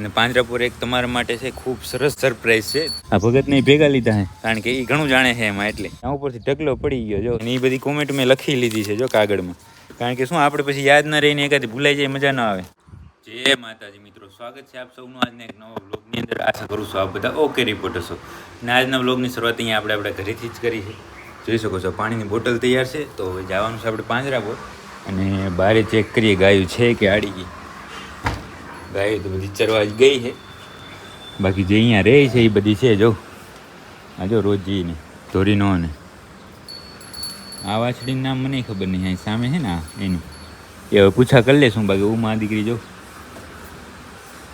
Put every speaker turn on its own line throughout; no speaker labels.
અને પાંજરાપુર એક તમારા માટે છે, ખૂબ સરસ સરપ્રાઈઝ છે. આ ભગતને ભેગા લીધા છે કારણ કે એ ઘણું જાણે છે એમાં એટલે. આ ઉપરથી ઢગલો પડી ગયો, જો. અને એ બધી કોમેન્ટ મેં લખી લીધી છે, જો, કાગળમાં. કારણ કે શું, આપણે પછી યાદ ન રહીને એકાદી ભૂલાઈ જાય, મજા ન આવે. જય માતાજી, મિત્રો. સ્વાગત છે આપ સૌનું આજના એક નવા બ્લોગની અંદર. આશા કરું છું આપ બધા ઓકે રિપોર્ટર છો અને આજના બ્લોગની શરૂઆત અહીંયા આપણે આપણા ઘરેથી જ કરી છે. જોઈ શકો છો, પાણીની બોટલ તૈયાર છે. તો જવાનું છે આપણે પાંજરાપુર. અને બારે ચેક કરીએ ગાયું છે કે આડી ગઈ. ગાયો તો બધી ચરવા જ ગઈ છે. બાકી જે અહીંયા રહે છે એ બધી છે જો. આ જો રોજીને ધોરીનો ને આ વાછડીનું નામ મને ખબર નહીં, અહીં સામે છે ને એનું. એ હવે પૂછા કરી લેશું, બાકી હું માં દીકરી જો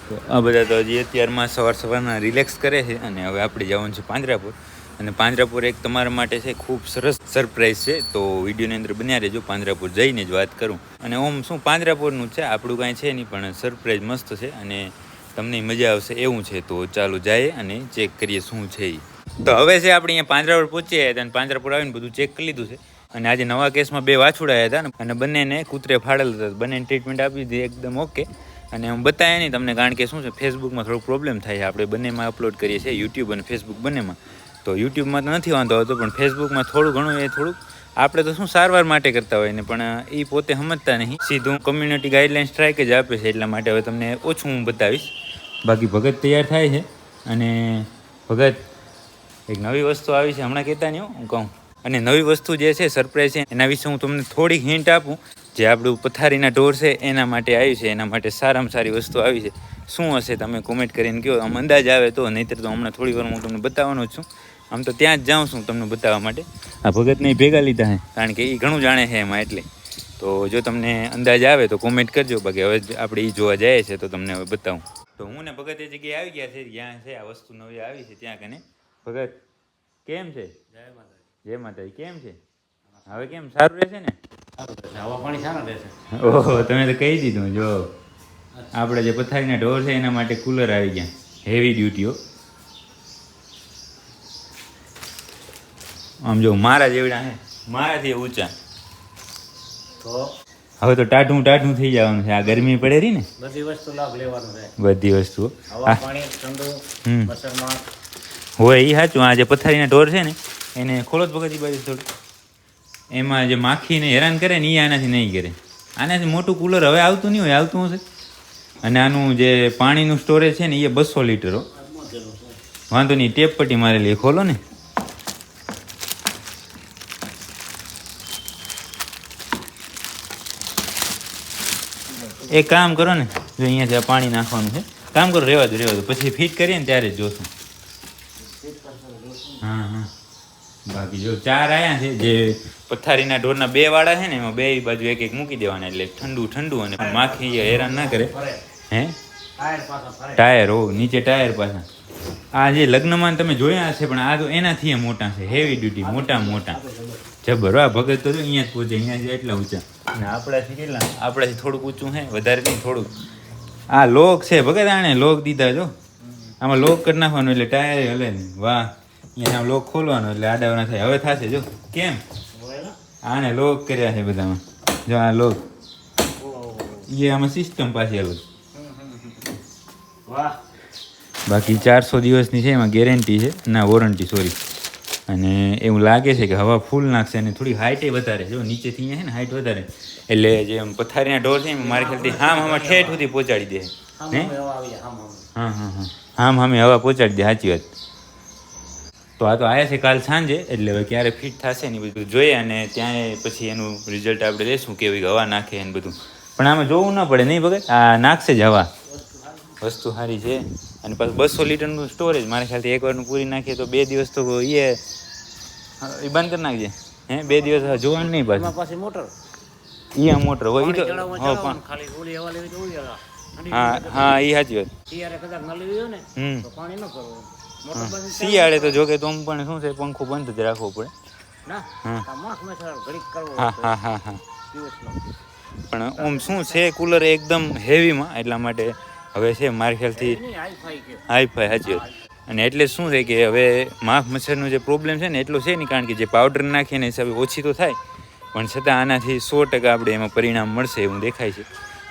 તો આ બધા તો હજી અત્યારમાં સવાર સવારના રિલેક્સ કરે છે અને હવે આપણે જવાનું છે પાંજરાપુર. અને પાંજરાપુર એક તમારા માટે છે, ખૂબ સરસ સરપ્રાઈઝ છે. તો વિડીયોની અંદર બન્યા રહેજો, પાંજરાપુર જઈને જ વાત કરું. અને ઓમ, શું પાંજરાપુરનું છે? આપણું કાંઈ છે નહીં, પણ સરપ્રાઈઝ મસ્ત છે અને તમને મજા આવશે એવું છે. તો ચાલો જાય અને ચેક કરીએ શું છે એ તો હવે છે, આપણે અહીંયા પાંજરાપુર પહોંચીએ અને પાંજરાપુર આવીને બધું ચેક કરી લીધું છે. અને આજે નવા કેસમાં બે વાછુડાયા હતા ને અને બંનેને કૂતરે ફાડેલ હતા. બંનેને ટ્રીટમેન્ટ આપી દીધી એકદમ ઓકે. અને હું બતાવ્યા નહીં તમને, કારણ કે શું છે ફેસબુકમાં થોડો પ્રોબ્લેમ થાય છે. આપણે બંનેમાં અપલોડ કરીએ છીએ યુટ્યુબ અને ફેસબુક બંનેમાં. તો યુટ્યુબમાં તો નથી વાંધો આવતો પણ ફેસબુકમાં થોડું ઘણું એ થોડુંક. આપણે તો શું સારવાર માટે કરતા હોય ને પણ એ પોતે સમજતા નહીં. સીધું કમ્યુનિટી ગાઈડલાઇન્સ સ્ટ્રાઇક જ આપે છે એટલા માટે હવે તમને ઓછું હું બતાવીશ. બાકી ભગત તૈયાર થાય છે અને ભગત એક નવી વસ્તુ આવી છે હમણાં કહેતા નહીં હો, કહું. અને નવી વસ્તુ જે છે સરપ્રાઈઝ છે એના વિશે હું તમને થોડીક હિન્ટ આપું. જે આપણું પથારીના ઢોર છે એના માટે આવી છે એના માટે સારામાં સારી વસ્તુ આવી છે. શું હશે તમે કોમેન્ટ કરીને કહો આમ અંદાજ આવે તો નહીંતર તો હમણાં થોડી વાર હું તમને બતાવવાનો છું. આમ તો ત્યાં જ જાઉં છું તમને બતાવવા માટે. આ ભગતને ભેગા લીધા છે કારણ કે એ ઘણું જાણે છે એમાં એટલે. તો જો તમને અંદાજ આવે તો કોમેન્ટ કરજો. બાકી હવે આપણે એ જોવા જાય છે તો તમને હવે બતાવું. તો હું ને ભગત એ જગ્યાએ આવી ગયા છે. જ્યાં છે આ વસ્તુ નવી આવી છે ત્યાં કને. ભગત કેમ છે? જય માતાજી. કેમ છે? હવે કેમ? સારું રહેશે ને?
હવા પાણી સારા રહેશે.
ઓહો તમે તો કહી દીધું જો. આપણે જે પથારીના ઢોર છે એના માટે કુલર આવી ગયા. હેવી ડ્યુટીઓ આમ જો મારા જેવડા હે મારાથી ઊંચા.
તો?
હવે તો ટાઢું ટાઢું થઈ જવાનું છે. આ ગરમી પડે રહી ને?
બધી વસ્તુ લાભ લેવાનો છે.
બધી વસ્તુઓ
હવા પાણી ઠંડુ
હમ.
બસરમાં
હોય એ સાચું. આ જે પથારીના ઢોર છે ને એને ખોલો જ પગતી બાજુ થોડું. એમાં જે માખીને હેરાન કરે ને એ આનાથી નહીં કરે. આનાથી મોટું કુલર હવે આવતું નહીં હોય આવતું હશે. અને આનું જે પાણીનું સ્ટોરેજ છે ને એ બસો લીટરો. વાંધો નહીં ટેપ પટ્ટી મારેલી ખોલો ને. એક કામ કરો ને, જો અહીંયાથી આ પાણી નાખવાનું છે, કામ કરો રહેવા દો રહેવા દો. પછી ફિટ કરીએ ને ત્યારે જોશું. હા હા. બાકી જો ચાર આવ્યા છે, જે પથારીના ઢોરના બે વાળા છે ને, એમાં બે બાજુ એક એક મૂકી દેવાના, એટલે ઠંડુ ઠંડુ અને માખી હેરાન ના કરે. હે?
ટાયર
હો નીચે ટાયર પાછા. આ જે લગ્નમાં તમે જોયા હશે, પણ આ તો એનાથી મોટા છે હેવી ડ્યુટી મોટા મોટા. જબર આ ભગત તો અહીંયા જ પહોંચે અહીંયા જ એટલા ઊંચા. અને આપણાથી કેટલા? આપણાથી થોડુંક ઊંચું છે વધારે નહીં થોડુંક. આ લોક છે ભગત આણે લોક દીધા જો. આમાં લોક કરી નાખવાનું એટલે ટાયર હલે નહીં વાહ અહીંયા લોક ખોલવાનો એટલે આડાવના થાય. હવે થશે જો. કેમ? આને લોક કર્યા છે બધામાં. જો આ લોક. એ આમાં સિસ્ટમ પાછી અલગ
વાહ.
બાકી ચારસો દિવસની છે એમાં ગેરંટી છે. ના વોરંટી સોરી અને એવું લાગે છે કે હવા ફૂલ નાખશે અને થોડી હાઇટે વધારે જો નીચેથી અહીંયા છે ને હાઇટ વધારે. એટલે જે પથારીના ઢોર છે મારી ખ્યાલથી હામ હામાં ઠેઠ સુધી પહોંચાડી દે. હે. હા હા હા. હામ હામે હવા પહોંચાડી દે સાચી વાત. તો આ તો આવ્યા છે કાલ સાંજે એટલે હવે ક્યારે ફિટ થશે ને બધું જોઈએ અને ત્યાં પછી એનું રિઝલ્ટ આપણે લેશું કેવી હવા નાખે ને બધું. પણ આમાં જોવું ના પડે નહીં ભગત આ નાખશે જ હવા. વસ્તુ સારી છે. અને પાછું બસો લીટરનું સ્ટોરેજ મારા ખ્યાલથી એકવારનું પૂરી નાખીએ તો બે દિવસ તો એ એ બંધ કરી નાખજે. હે બે દિવસ જોવાનું નહીં પાછું.
પાછી મોટર.
એ મોટર. હોય તો હા પણ.
ખાલી ઓલી હવા લેવી તો ઓલી
હા હા એ સાચી વાત.
શિયાળે કદાચ ન લેવી હોય ને
હમ.
તો પાણી ન કરવું
શિયાળે તો જોકે તો પણ શું છે પંખો બંધ જ રાખવો પડે.
ના
હા.
આ
હા હા હા. પણ ઓમ શું છે કુલર એકદમ હેવીમાં એટલા માટે હવે છે મારી ખ્યાલથી
હાઈ-ફાઈ.
સાચી અને એટલે શું છે કે હવે માફ મચ્છરનો જે પ્રોબ્લેમ છે ને, એટલો છે નહીં, કારણ કે જે પાવડર નાખીએ ને હિસાબે ઓછી તો થાય. પણ છતાં આનાથી સો ટકા આપણે એમાં પરિણામ મળશે એવું દેખાય છે.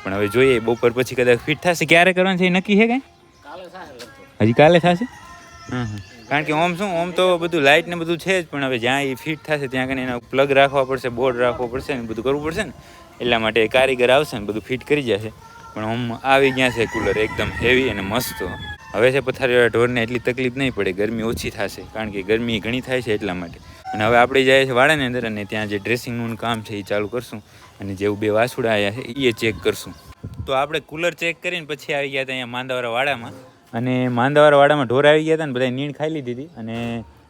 પણ હવે જોઈએ, બપોર પછી કદાચ ફિટ થશે. ક્યારે કરવાનું છે એ નક્કી છે કાંઈ? હજી કાલે થશે? હા હા કારણ કે ઓમ શું, ઓમ તો બધું લાઇટ ને બધું છે જ, પણ હવે જ્યાં એ ફિટ થશે ત્યાં કને એના પ્લગ રાખવા પડશે બોર્ડ રાખવો પડશે ને બધું કરવું પડશે ને. એટલા માટે કારીગર આવશે ને બધું ફિટ કરી જશે. પણ આમ આવી ગયા છે કુલર એકદમ હેવી અને મસ્ત. હવે છે પથારીવાળા ઢોરને એટલી તકલીફ નહીં પડે, ગરમી ઓછી થશે, કારણ કે ગરમી ઘણી થાય છે એટલા માટે. અને હવે આપણે જઈએ છીએ વાડાની અંદર અને ત્યાં જે ડ્રેસિંગનું કામ છે એ ચાલુ કરશું. અને જેવું બે વાસુડા આવ્યા છે એ ચેક કરશું. તો આપણે કુલર ચેક કરીને પછી આવી ગયા હતા અહીંયા માંદાવાળા વાડામાં. અને માંદાવાળા વાડામાં ઢોર આવી ગયા હતા ને બધા નીણ ખાઈ લીધી હતી. અને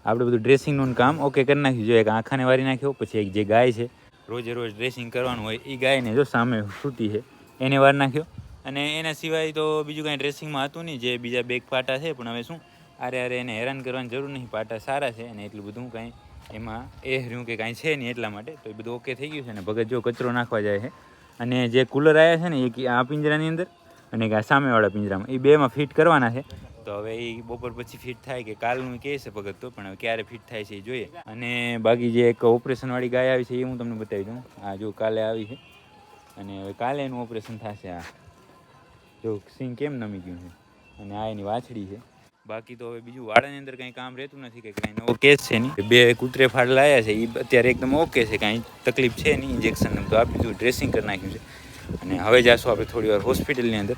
આપણે બધું ડ્રેસિંગનું કામ ઓકે કરી નાખ્યું. જો એક આંખાને વારી નાખ્યો, પછી એક જે ગાય છે, રોજે રોજ ડ્રેસિંગ કરવાનું હોય એ ગાયને જો સામે સૂતી છે. એને વાર નાખ્યો. અને એના સિવાય તો બીજું કાંઈ ડ્રેસિંગમાં હતું નહીં, જે બીજા બેગ પાટા છે, પણ હવે શું? આરે આરે એને હેરાન કરવાની જરૂર નહીં, પાટા સારા છે અને એટલું બધું કાંઈ એમાં એ રહ્યું કે કાંઈ છે નહીં એટલા માટે, તો એ બધું ઓકે થઈ ગયું છે અને ભગત જો કચરો નાખવા જાય છે. અને જે કુલર આવ્યા છે ને, એ આ પિંજરાની અંદર અને આ સામેવાળા પિંજરામાં, એ બેમાં ફિટ કરવાના છે. તો હવે એ બપોર પછી ફિટ થાય કે કાલનું કહે છે ભગત તો, પણ હવે ક્યારે ફિટ થાય છે એ જોઈએ. અને બાકી જે એક ઓપરેશનવાળી ગાય આવી છે, એ હું તમને બતાવી દઉં. આ જો કાલે આવી છે. અને હવે કાલે એનું ઓપરેશન થશે આ. જો સિંગ કેમ નમી ગયું છે? અને આ એની વાછડી છે. બાકી તો હવે બીજું વાડાની અંદર કંઈ કામ રહેતું નથી, કે કાંઈ નવો કેસ છે નહીં. બે કૂતરે ફાડ લાયા છે એ અત્યારે એકદમ ઓકે છે, કાંઈ તકલીફ છે નહીં ઇન્જેક્શન તો આપી દીધું ડ્રેસિંગ કરી નાખ્યું છે. અને હવે જાશું આપણે થોડી વાર હોસ્પિટલની અંદર.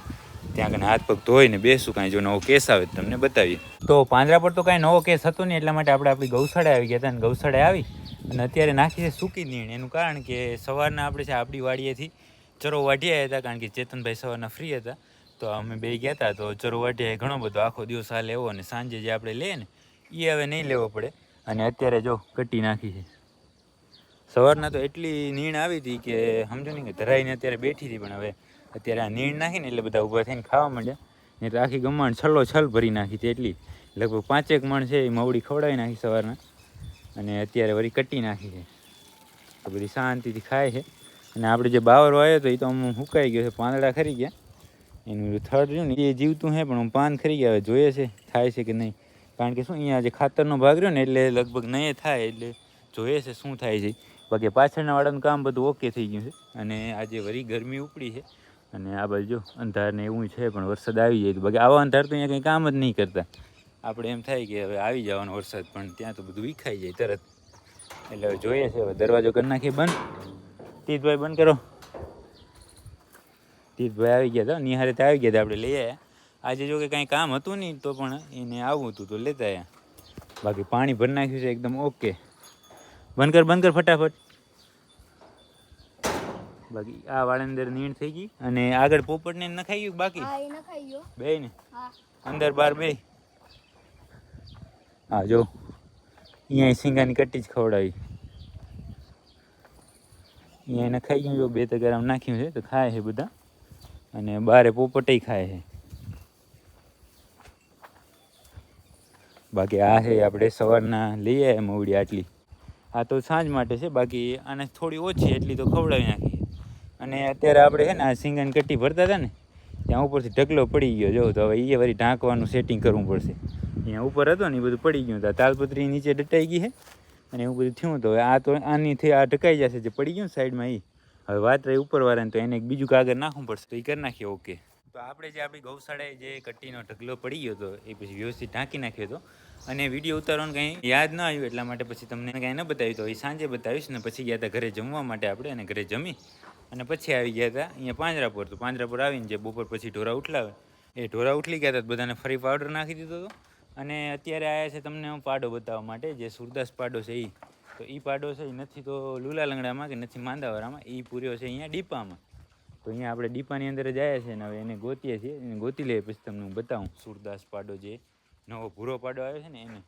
ત્યાં કને હાથ પગ ધોઈને બેસું, કાંઈ જો નવો કેસ આવે તમને બતાવીએ. તો પાંજરા પર તો કાંઈ નવો કેસ હતો નહીં, એટલા માટે આપણે આપણી ગૌશાળા આવી ગયા હતા અને ગૌશાળા આવી અને અત્યારે નાખી છે સૂકી નીણ. એનું કારણ કે સવારના આપણે છે, આપણી વાડીએથી ચરો વાઢી આવ્યા હતા, કારણ કે ચેતનભાઈ સવારના ફ્રી હતા. તો અમે બે ગયા હતા. તો ચરો વાઢી ઘણો બધો આખો દિવસ હાલે એવો અને સાંજે જે આપણે લઈએ ને એ હવે નહીં લેવો પડે. અને અત્યારે જો કટી નાખી છે. સવારના તો એટલી નીણ આવી હતી કે સમજો નહીં કે ધરાઈને અત્યારે બેઠી હતી, પણ હવે અત્યારે આ નીણ નાખીને એટલે બધા ઊભા થઈને ખાવા માંડ્યા. એટલે આખી ગમાણ છલ્લો છલ ભરી નાખી હતી એટલી. લગભગ પાંચેક મણ છે એ મવડી ખવડાવી નાખી સવારના. અને અત્યારે વળી કટી નાખી છે. તો બધી શાંતિથી ખાય છે. અને આપણે જે બાવરો આવ્યો હતો એ તો આમ હુકાઈ ગયો છે, પાંદડા ખરી ગયા. એનું થર્ડ રહ્યું ને એ જીવતું છે પણ હું પાન ખરી ગયા. હવે જોઈએ છે, થાય છે કે નહીં. કારણ કે શું, અહીંયા જે ખાતરનો ભાગ રહ્યો ને, એટલે લગભગ નહીં થાય, એટલે જોઈએ છે શું થાય છે. બાકી પાછળના વાળાનું કામ બધું ઓકે થઈ ગયું છે. અને આજે વળી ગરમી ઉપડી છે, અને આ બાજુ અંધાર ને એવું છે, પણ વરસાદ આવી જાય તો બાકી આવા અંધાર તો અહીંયા કંઈ કામ જ નહીં કરતા. આપણે એમ થાય કે હવે આવી જવાનો વરસાદ, પણ ત્યાં તો બધું વિખાઈ જાય તરત. એટલે હવે જોઈએ છે, હવે દરવાજો કરી નાખીએ બંધ. તીતભાઈ બંધ કરો. તીતભાઈ આવી ગયા હતા નિહારે તો આવી ગયા હતા આપણે લઈ આવ્યા આજે જો કે કાંઈ કામ હતું નહીં તો પણ એને આવવું હતું તો લેતા આવ્યા બાકી પાણી ભરી નાખ્યું છે એકદમ ઓકે. બંધ કર બંધ કર ફટાફટ. બાકી આ વાળંદર અંદર નીણ થઈ ગઈ અને આગળ પોપટને નખાઈ ગયું બાકી? બે ને? અંદર બાર બે. હા જો. અહીંયા સિંગાની કટ્ટી જ ખવડાવી. અહીંયા એને ખાઈ ગયું, બે તો ગરમ નાખ્યું છે, તો ખાય છે બધા. અને બારે પોપટે ખાય છે. બાકી આ છે આપણે સવારના લઈ આવ્યા મવડી આટલી. આ તો સાંજ માટે છે, બાકી આને થોડી ઓછી એટલી તો ખવડાવી નાખી અને અત્યારે આપણે છે ને આ સિંગન કટ્ટી ભરતા હતા ને, ત્યાં ઉપરથી ઢગલો પડી ગયો. જો, તો હવે એ વળી ઢાંકવાનું સેટિંગ કરવું પડશે. અહીંયા ઉપર હતો ને એ બધું પડી ગયું. હતું તાલપત્રી નીચે દટાઈ ગઈ છે. અને એવું બધું થયું તો હવે આ તો આનીથી આ ઢકાઈ જશે જે પડી ગયું સાઈડમાં એ હવે વાત રહી ઉપરવાળાને તો એને એક બીજું કાગળ નાખવું પડશે. તો એ કરી નાખીએ ઓકે તો આપણે જે આપણી ગૌશાળાએ જે કટ્ટીનો ઢગલો પડી ગયો હતો, એ પછી વ્યવસ્થિત ઢાંકી નાખ્યો હતો. અને વીડિયો ઉતારવાનું કંઈ યાદ ન આવ્યું એટલા માટે પછી તમને કાંઈ ન બતાવ્યું તો એ સાંજે બતાવીશ ને પછી ગયા હતા ઘરે જમવા માટે આપણે અને ઘરે જમી અને પછી આવી ગયા હતા અહીંયા પાંજરાપુર તો પાંજરાપુર આવીને જે બપોર પછી ઢોરા ઉઠલાવે. એ ઢોરા ઉઠલી ગયા હતા બધાને ફરી પાવડર નાખી દીધો હતો. અને અત્યારે આવ્યા છે તમને હું પાડો બતાવવા માટે, જે સુરદાસ પાડો છે એ તો એ પાડો છે એ નથી તો લુલા લંગડામાં કે નથી માંદાવાળામાં એ પૂર્યો છે અહીંયા ડીપામાં. તો અહીંયા આપણે ડીપાની અંદર જ આવ્યા છે ને હવે એને ગોતીએ છીએ, એને ગોતી લઈએ પછી તમને હું બતાવું. સુરદાસ પાડો જે નવો ભૂરો પાડો આવ્યો છે ને એને.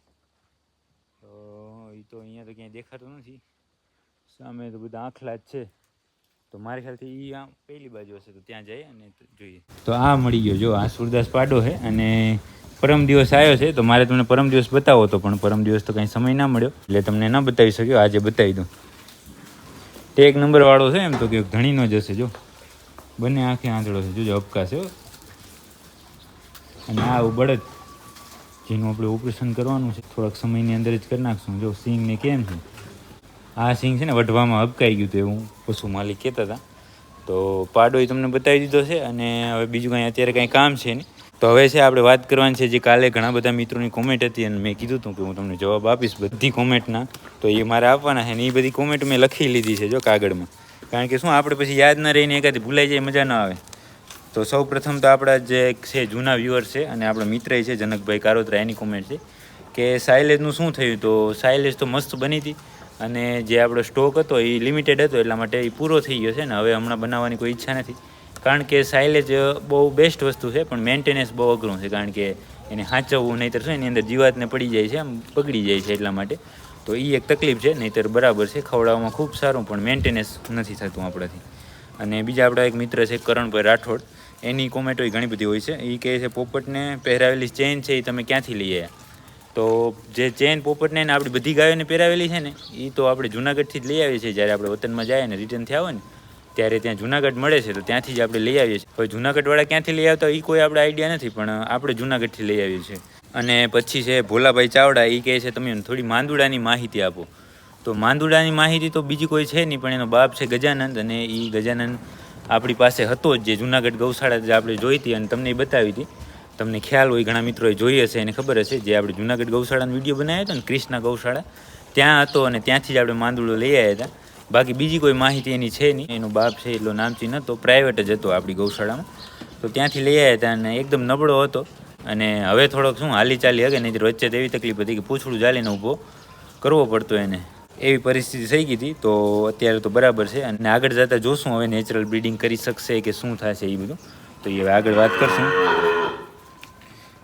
તો એ તો અહીંયા તો ક્યાંય દેખાતો નથી. સામે તો બધા આખલા જ છે. તો મારી ખ્યાલથી એ આમ પહેલી બાજુ હશે તો ત્યાં જઈએ અને જોઈએ. તો આ મળી ગયો, જો આ સુરદાસ પાડો છે અને પરમ દિવસ આવ્યો છે, તો મારે તમને પરમ દિવસ બતાવો હતો, પણ પરમ દિવસ તો કંઈ સમય ના મળ્યો. એટલે તમને ન બતાવી શક્યો, આજે બતાવી દઉં. ટેક એક નંબરવાળો છે એમ તો કે ધણીનો જ હશે, જો. બંને આંખે આંધળો છે જોજો અપકાશે અને આ બળદ જેનું આપણે ઓપરેશન કરવાનું છે, થોડાક સમયની અંદર જ કરી નાખશું. જો સિંગને કેમ છે? આ સિંગ છે ને વઢવામાં અપકાઈ ગયું હતું, એવું પશુ માલિક કહેતા હતા. તો પાડો એ તમને બતાવી દીધો છે, અને હવે બીજું કાંઈ અત્યારે કાંઈ કામ છે નહીં. તો હવે છે, આપણે વાત કરવાની છે, જે કાલે ઘણા બધા મિત્રોની કોમેન્ટ હતી અને મેં કીધું હતું કે હું તમને જવાબ આપીશ બધી કોમેન્ટના તો એ મારે આપવાના છે ને એ બધી કોમેન્ટ મેં લખી લીધી છે, જો કાગળમાં. કારણ કે શું, આપણે પછી યાદ ન રહીને એકાદી ભૂલાઈ જાય, મજા ન આવે. તો સૌ પ્રથમ તો આપણા જે છે, જૂના વ્યુઅર છે અને આપણા મિત્ર છે, જનકભાઈ કારોત્રા, એની કોમેન્ટ છે કે સાયલેજનું શું થયું? તો સાયલેજ તો મસ્ત બની હતી અને જે આપણો સ્ટોક હતો એ લિમિટેડ હતો, એટલા માટે એ પૂરો થઈ ગયો છે ને. હવે હમણાં બનાવવાની કોઈ ઈચ્છા નથી. કારણ કે સાઇલેજ બહુ બેસ્ટ વસ્તુ છે, પણ મેન્ટેનન્સ બહુ અઘરું છે, કારણ કે એને સાચવવું નહીંતર શું એની અંદર જીવાતને પડી જાય છે, આમ બગડી જાય છે એટલા માટે. તો એ એક તકલીફ છે, નહીંતર બરાબર છે, ખવડાવવામાં ખૂબ સારું, પણ મેન્ટેનન્સ નથી થતું આપણાથી. અને બીજા આપણા એક મિત્ર છે, કરણભાઈ રાઠોડ, એની કોમેન્ટો ઘણી બધી હોય છે. એ કહે છે, પોપટને પહેરાવેલી ચેન છે એ તમે ક્યાંથી લઈ આવ્યા તો જે ચેન પોપટને આપણી બધી ગાયોને પહેરાવેલી છે ને એ તો આપણે જુનાગઢથી જ લઈ આવીએ છીએ, જ્યારે આપણે વતનમાં જાય ને રિટર્ન થયા હોય ને ત્યારે ત્યાં જુનાગઢ મળે છે, તો ત્યાંથી જ આપણે લઈ આવીએ છીએ. હવે જુનાગઢવાળા ક્યાંથી લઈ આવતા એ કોઈ આપણે આઈડિયા નથી, પણ આપણે જુનાગઢથી લઈ આવીએ છીએ. અને પછી છે ભોલાભાઈ ચાવડા એ કહે છે, તમે થોડી માંદુડાની માહિતી આપો. તો માંદુડાની માહિતી તો બીજી કોઈ છે નહીં, પણ એનો બાપ છે ગજાનંદ, અને એ ગજાનંદ આપણી પાસે હતો જ જે જુનાગઢ ગૌશાળા જે આપણે જોઈ હતી અને તમને એ બતાવી હતી. તમને ખ્યાલ હોય, ઘણા મિત્રોએ જોઈ હશે, એને ખબર હશે. જે આપણે જુનાગઢ ગૌશાળાનો વીડિયો બનાવ્યો હતો ને ક્રિષ્ના ગૌશાળા, ત્યાં હતો અને ત્યાંથી જ આપણે માંદુડો લઈ આવ્યા હતા. બાકી બીજી કોઈ માહિતી એની છે નહીં. એનો બાપ છે એટલો નામચી નહોતો પ્રાઇવેટ જ હતો આપણી ગૌશાળામાં. તો ત્યાંથી લઈ આવ્યા હતા અને એકદમ નબળો હતો. અને હવે થોડોક શું હાલી ચાલી હગે, નહીં વચ્ચે એવી તકલીફ હતી કે પૂછડું ચાલીને ઊભો કરવો પડતો એને. એવી પરિસ્થિતિ થઈ ગઈ હતી, તો અત્યારે તો બરાબર છે. અને આગળ જતાં જોશું હવે નેચરલ બ્રીડિંગ કરી શકશે કે શું થશે એ બધું. તો એ હવે આગળ વાત કરશું.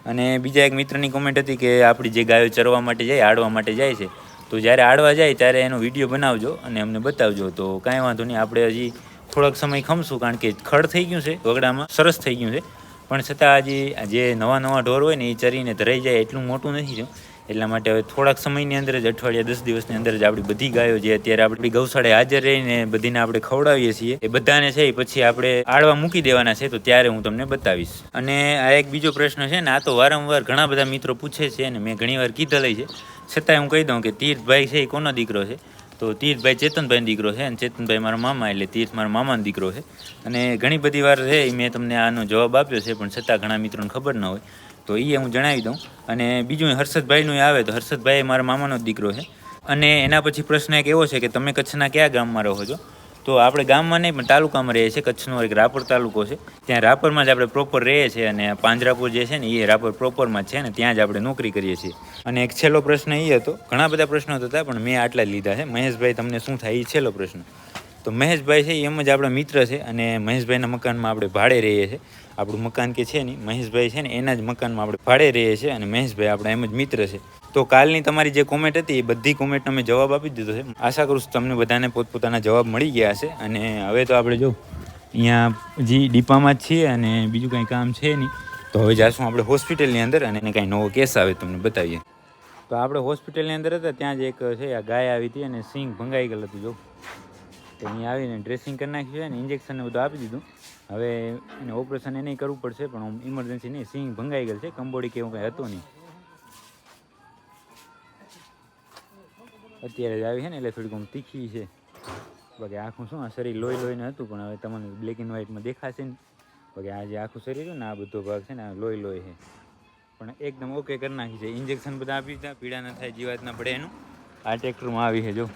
અને બીજા એક મિત્રની કોમેન્ટ હતી કે આપણી જે ગાયો ચરવા માટે જાય આડવા માટે જાય છે તો જ્યારે આડવા જાય ત્યારે એનો વીડિયો બનાવજો અને અમને બતાવજો. તો કાંઈ વાંધો નહીં, આપણે હજી થોડોક સમય ખમશું, કારણ કે ખડ થઈ ગયું છે, વગડામાં સરસ થઈ ગયું છે. પણ છતાં હજી જે નવા નવા ઢોર હોય ને, એ ચરીને ધરાઈ જાય એટલું મોટું નથી જો. એટલા માટે હવે થોડાક સમયની અંદર જ, અઠવાડિયા દસ દિવસની અંદર જ આપણી બધી ગાયો જે અત્યારે આપણી ગૌશાળે હાજર રહીને બધીને આપણે ખવડાવીએ છીએ, એ બધાને છે પછી આપણે આડવા મૂકી દેવાના છે, તો ત્યારે હું તમને બતાવીશ. અને આ એક બીજો પ્રશ્ન છે ને, આ તો વારંવાર ઘણા બધા મિત્રો પૂછે છે અને મેં ઘણીવાર કીધેલી છે. છતાંય હું કહી દઉં કે તીર્થભાઈ છે એ કોનો દીકરો છે? તો તીર્થભાઈ ચેતનભાઈનો દીકરો છે અને ચેતનભાઈ મારા મામા એટલે તીર્થ મારા મામાનો દીકરો છે. અને ઘણી બધી વાર છે એ મેં તમને આનો જવાબ આપ્યો છે, પણ છતાં ઘણા મિત્રોને ખબર ન હોય. તો એ હું જણાવી દઉં. અને બીજું હર્ષદભાઈનું આવે તો હર્ષદભાઈ મારા મામાનો દીકરો છે. અને એના પછી પ્રશ્ન એક એવો છે કે તમે કચ્છના કયા ગામમાં રહો છો? તો આપણે ગામમાં નહીં, પણ તાલુકામાં રહીએ છીએ કચ્છનો એક રાપર તાલુકો છે. ત્યાં રાપરમાં જ આપણે પ્રોપર રહીએ છીએ અને પાંજરાપુર જે છે ને એ રાપર પ્રોપરમાં છે ને, ત્યાં જ આપણે નોકરી કરીએ છીએ. અને એક છેલ્લો પ્રશ્ન એ હતો. ઘણા બધા પ્રશ્નો હતા, પણ મેં આટલા લીધા છે. મહેશભાઈ, તમને શું થાય? એ છેલ્લો પ્રશ્ન. તો મહેશભાઈ છે એમ જ આપણા મિત્ર છે અને મહેશભાઈના મકાનમાં આપણે ભાડે રહીએ છીએ. આપણું મકાન કે છે નહીં, મહેશભાઈ છે ને, એના જ મકાનમાં આપણે ભાડે રહીએ છીએ અને મહેશભાઈ આપણા એમ જ મિત્ર છે. તો કાલની તમારી જે કોમેન્ટ હતી, એ બધી કોમેન્ટનો મેં જવાબ આપી દીધો છે. આશા કરું છું તમને બધાને પોતપોતાના જવાબ મળી ગયા હશે. અને હવે તો આપણે જો, અહીંયા જી ડીપામાં જ છીએ અને બીજું કંઈ કામ છે નહીં. તો હવે જાશું આપણે હોસ્પિટલની અંદર અને એને કાંઈ નવો કેસ આવે તમને બતાવીએ. તો આપણે હોસ્પિટલની અંદર હતા, ત્યાં જ એક છે, આ ગાય આવી હતી અને સિંગ ભંગાઈ ગયેલ હતું, જો. તો અહીં આવીને ડ્રેસિંગ કરી નાખ્યું છે ને ઇન્જેક્શન બધું આપી દીધું. હવે એને ઓપરેશન એને કરવું પડશે, પણ ઇમરજન્સી નહીં, સિંગ ભંગાઈ ગયેલ છે, કંબોડી કે એવું કંઈ હતું નહીં. અત્યારે જ આવી છે ને, એટલે થોડીક આમ તીખી છે. બાકી આખું શું, આ શરીર લોહી લોહીને હતું, પણ હવે તમને બ્લેક એન્ડ વ્હાઇટમાં દેખાશે ને, બાકી આ જે આખું શરીર છે ને, આ બધો ભાગ છે ને, આ લોહી લોહી છે. પણ એકદમ ઓકે કરી નાખી છે. ઇન્જેક્શન બધા આપી દીધા, પીડા ન થાય જીવાત ના પડે એનું. આ ટ્રેક્ટરમાં આવી છે, જો.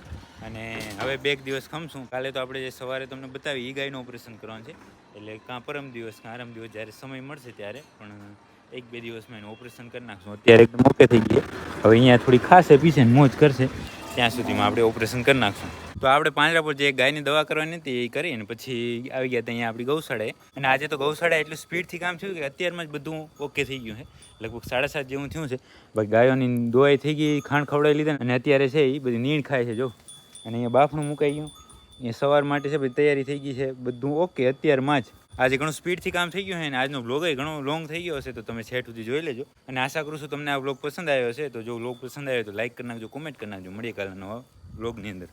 અને હવે બે દિવસ ખમશું. કાલે તો આપણે જે સવારે તમને બતાવી એ ગાયનું ઓપરેશન કરવાનું છે. એટલે કાં પરમ દિવસ, કાં આરામ દિવસ, જ્યારે સમય મળશે ત્યારે, પણ એક બે દિવસમાં એનું ઓપરેશન કરી નાખશું. અત્યારે એકદમ ઓકે થઈ ગઈ હવે અહીંયા થોડી ખાશે પીશે મોજ કરશે. ત્યાં સુધીમાં આપણે ઓપરેશન કરી નાખશું. તો આપણે પાંજરા પર જે ગાયની દવા કરવાની હતી એ કરી અને પછી આવી ગયા ત્યાં આપણી ગૌશાળાએ. અને આજે તો ગૌશાળા એટલું સ્પીડથી કામ થયું કે અત્યારમાં જ બધું ઓકે થઈ ગયું છે. લગભગ સાડા સાત જેવું થયું છે. બાકી ગાયોની દવાઈ થઈ ગઈ, ખાંડ ખવડાવી લીધા અને અત્યારે છે એ બધી નીણ ખાય છે, જો. અને અહીંયા બાફણું મુકાઈ ગયું. અહીંયા સવાર માટે છે, બધી તૈયારી થઈ ગઈ છે, બધું ઓકે અત્યારમાં જ. આજે ઘણું સ્પીડથી કામ થઈ ગયું છે અને આજનો બ્લોગ ઘણો લોંગ થઈ ગયો હશે, તો તમે છેટ સુધી જોઈ લેજો. અને આશા કરું છું તમને આ બ્લોગ પસંદ આવ્યો હશે, તો જો બ્લોગ પસંદ આવ્યો તો લાઈક કરી નાખજો કોમેન્ટ કરી નાખજો. મળીએ કાલના નવા બ્લોગની અંદર.